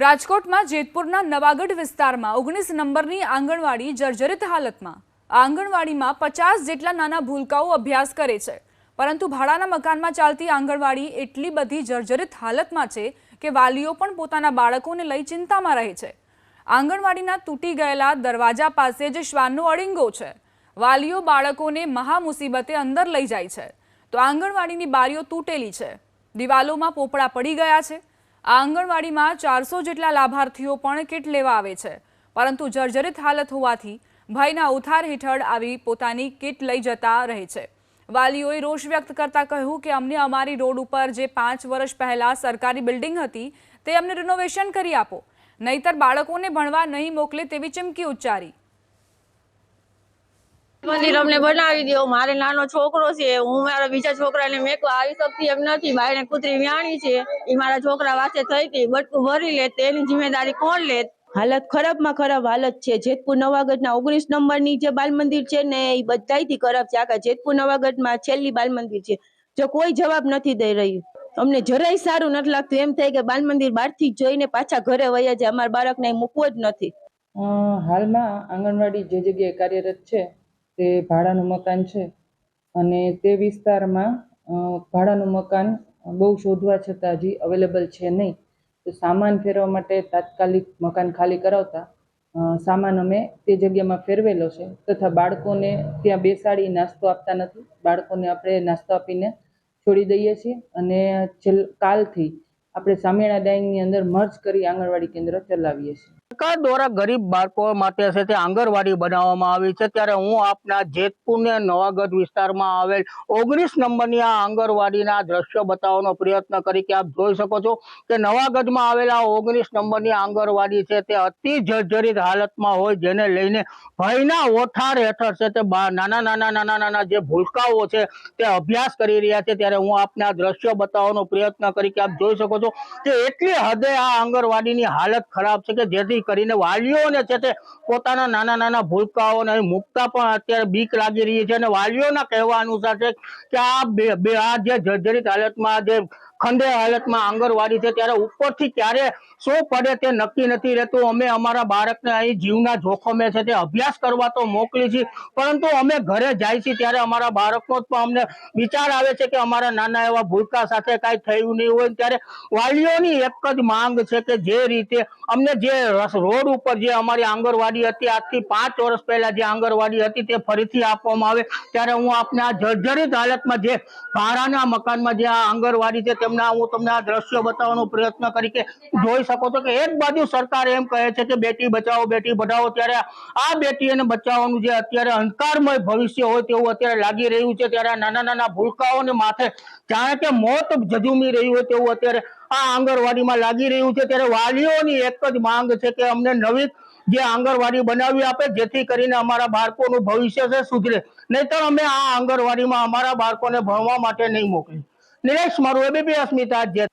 રાજકોટમાં જેતપુરના નવાગઢ વિસ્તારમાં ઓગણીસ નંબરની આંગણવાડી જર્જરિત હાલતમાં. આંગણવાડીમાં પચાસ જેટલા નાના ભૂલકાઓ અભ્યાસ કરે છે. પરંતુ ભાડાના મકાનમાં ચાલતી આંગણવાડી એટલી બધી જર્જરિત હાલતમાં છે કે વાલીઓ પણ પોતાના બાળકોને લઈ ચિંતામાં રહે છે. આંગણવાડીના તૂટી ગયેલા દરવાજા પાસે જ શ્વાનનો અળિંગો છે. વાલીઓ બાળકોને મહા મુસીબતે અંદર લઈ જાય છે. તો આંગણવાડીની બારીઓ તૂટેલી છે. દિવાલોમાં પોપડા પડી ગયા છે. આંગણવાડીમાં ચારસો જેટલા લાભાર્થીઓ પણ કીટ લેવા આવે છે. પરંતુ જર્જરિત હાલત હોવાથી ભયના ઉથાર હેઠળ આવી પોતાની કીટ લઈ જતા રહે છે. વાલીઓએ રોષ વ્યક્ત કરતા કહ્યું કે અમને અમારી રોડ ઉપર જે પાંચ વર્ષ પહેલાં સરકારી બિલ્ડિંગ હતી, તે અમને રિનોવેશન કરી આપો. નહીતર બાળકોને ભણવા નહીં મોકલે તેવી ચીમકી ઉચ્ચારી. મંદિર અમને બનાવી દો મારે નાનો છોકરો છે હું મારા બીજા છોકરાને મેકવા આવી શકતી એમ નથી ભાઈને કૂતરી વ્યાણી છે એ મારા છોકરા વાસે થઈ હતી બટકું ભરી લે તેની જિમ્મેદારી કોણ લે? હાલત ખરાબમાં ખરાબ હાલત છે જેતપુર નવાગઢના ઓગણીસ નંબરની જે બાલ મંદિર છે ને એ બધાયથી ખરાબ છે આખા જેતપુર નવાગઢમાં છેલ્લી બાલ મંદિર છે જો કોઈ જવાબ નથી દઈ રહ્યું. અમને જરાય સારું નથી લાગતું એમ થાય કે બાલ મંદિર બહારથી જોઈને પાછા ઘરે વયા જાય અમારા બાળકને ને મૂકવો જ નથી. હાલમાં આંગણવાડી જે જગ્યાએ કાર્યરત છે તે ભાડાનું મકાન છે. અને તે વિસ્તારમાં ભાડાનું મકાન બહુ શોધવા છતાં હજી અવેલેબલ છે નહીં. તો સામાન ફેરવવા માટે તાત્કાલિક મકાન ખાલી કરાવતા સામાન અમે તે જગ્યામાં ફેરવેલો છે. તથા બાળકોને ત્યાં બેસાડી નાસ્તો આપતા નથી. બાળકોને આપણે નાસ્તો આપીને છોડી દઈએ છીએ. અને છેલ્ કાલથી આપણે સામેણા ડાઇંગની અંદર મર્જ કરી આંગણવાડી કેન્દ્ર ચલાવીએ છીએ. સરકાર દ્વારા ગરીબ બાળકો માટે છે તે આંગણવાડી બનાવવામાં આવી છે. ત્યારે હું આપના જેતપુર ને નવાગઢ વિસ્તારમાં આવેલ ઓગણીસ નંબરની આ આંગણવાડીના દ્રશ્યો બતાવવાનો પ્રયત્ન કરી કે આપ જોઈ શકો છો કે નવાગઢમાં આવેલા ઓગણીસ નંબરની આંગણવાડી છે તે અતિ જર્જરિત હાલતમાં હોય જેને લઈને ભયના ઓઠાર હેઠળ છે તે નાના નાના નાના નાના જે ભૂલકાઓ છે તે અભ્યાસ કરી રહ્યા છે. ત્યારે હું આપને આ દ્રશ્યો બતાવવાનો પ્રયત્ન કરી કે આપ જોઈ શકો છો કે એટલી હદે આ આંગણવાડીની હાલત ખરાબ છે કે જેથી કરીને વાલીઓને છે તે પોતાના નાના નાના ભૂલકાઓને મૂકતા પણ અત્યારે બીક લાગી રહી છે અને વાલીઓના કહેવા અનુસાર છે કે આ બે આ જે જર્જરિત હાલતમાં જે ખંડે હાલતમાં આંગણવાડી છે, ત્યારે ઉપરથી ક્યારે શું પડે તે નક્કી નથી રહેતું. અમે અમારા બાળકને અહીં જીવના જોખમે છે, તે અભ્યાસ કરવા તો મોકલી છીએ પરંતુ અમે ઘરે જાય છીએ ત્યારે અમારા બાળકનો પણ અમને વિચાર આવે છે કે અમારા નાના એવા ભૂલકા સાથે કાંઈ થયું નહીં હોય. ત્યારે વાલીઓની એક જ માંગ છે કે જે રીતે અમને જે રોડ ઉપર જે અમારી આંગણવાડી હતી, આજથી પાંચ વર્ષ પહેલા જે આંગણવાડી હતી, તે ફરીથી આપવામાં આવે. ત્યારે હું આપને આ જર્જરિત હાલતમાં જે ભાડાના મકાનમાં જે આ આંગણવાડી છે તેમના હું તમને આ દ્રશ્યો બતાવવાનો પ્રયત્ન કરી કે જોઈ શકો છો કે એક બાજુ સરકાર એમ કહે છે કે બેટી બચાવો, બેટી પઢાઓ ત્યારે આ બેટીઓને બચાવવાનું જે અત્યારે અંધકારમય ભવિષ્ય હોય તેવું અત્યારે લાગી રહ્યું છે, ત્યારે નાના નાના ભૂલકાઓને માથે જાણે કે મોત જજુમી રહ્યું હોય તેવું અત્યારે આ આંગણવાડીમાં લાગી રહ્યું છે. ત્યારે વાલીઓની એક જ માંગ છે કે અમને નવી જે આંગણવાડી બનાવી આપે, જેથી કરીને અમારા બાળકોનું ભવિષ્ય છે સુધરે. નહીતર અમે આ આંગણવાડીમાં અમારા બાળકોને ભણવા માટે નહીં મોકલી નિલેશ મારું એબીપી અસ્મિતા જે